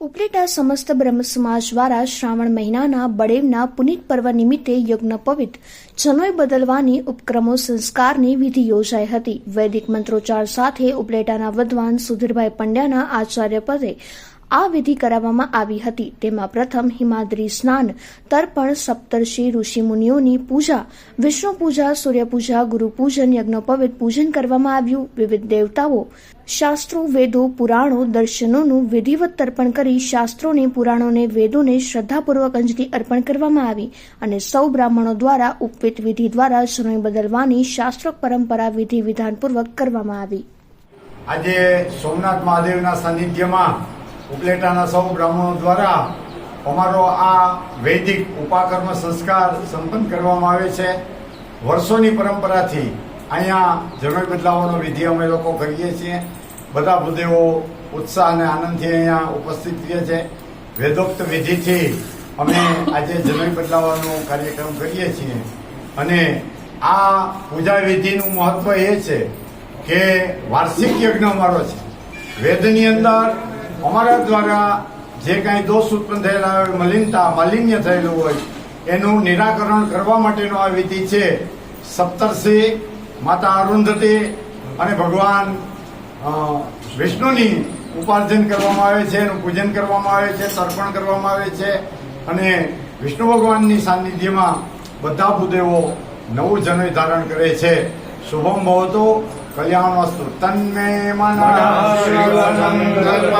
ઉપલેટા સમસ્ત બ્રહ્મ સમાજ દ્વારા શ્રાવણ મહિનાના બળેવના પુનિત પર્વ નિમિત્તે યજ્ઞ પવિત જનોય બદલવાની ઉપક્રમો સંસ્કારની વિધિ યોજાઈ હતી. વૈદિક મંત્રોચ્ચાર સાથે ઉપલેટાના વિદ્વાન સુધીરભાઈ પંડ્યાના આચાર્ય પદે આ વિધિ કરાવવામાં આવી હતી. તેમાં પ્રથમ હિમાદ્રી સ્નાન, તર્પણ, સપ્તર્ષિ ઋષિમુનિઓની પૂજા, વિષ્ણુ પૂજા સૂર્યપૂજા ગુરુપૂજન યજ્ઞોપવિત પૂજન કરવામાં આવ્યું. વિવિધ દેવતાઓ, શાસ્ત્રો, વેદો, પુરાણો, દર્શનોનું વિધિવત તર્પણ કરી શાસ્ત્રોને, પુરાણોને, વેદોને શ્રદ્ધાપૂર્વક અંજલિ અર્પણ કરવામાં આવી અને સૌ બ્રાહ્મણો દ્વારા ઉપવિત વિધિ દ્વારા સમય બદલવાની શાસ્ત્રોક પરંપરા વિધિ વિધાનપૂર્વક કરવામાં આવી. આજે સોમનાથ મહાદેવના સાનિધ્યમાં ઉપલેટાના સૌ બ્રાહ્મણો દ્વારા અમારો આ વૈદિક ઉપાકર્મ સંસ્કાર સંપન્ન કરવામાં આવે છે. વર્ષોની પરંપરાથી અહીંયા જનોઈ બદલાવાનો વિધિ અમે લોકો કરીએ છીએ. બધા ભૂદેવો ઉત્સાહ અને આનંદથી અહીંયા ઉપસ્થિત રહે છે. વેદોક્ત વિધિથી અમે આજે જનોઈ બદલાવાનો કાર્યક્રમ કરીએ છીએ. અને આ પૂજા વિધિનું મહત્વ એ છે કે વાર્ષિક યજ્ઞ અમારો છે. વેદની અંદર અમારા દ્વારા જે કાંઈ દોષ ઉત્પન્ન થયેલા હોય, મલિનતા, માલિન્ય થયેલું હોય, એનું નિરાકરણ કરવા માટેનો આ વિધિ છે. સપ્તર્ષિ માતા અરુંધતી અને ભગવાન વિષ્ણુની ઉપાર્જન કરવામાં આવે છે, એનું પૂજન કરવામાં આવે છે, તર્પણ કરવામાં આવે છે અને વિષ્ણુ ભગવાનની સાનિધ્યમાં બધા ભૂદેવો નવું જનોય ધારણ કરે છે. શુભમ ભવતો કલ્યાણ વસ્તુ તન્મે મન શિવસંકલ્પસ્તુ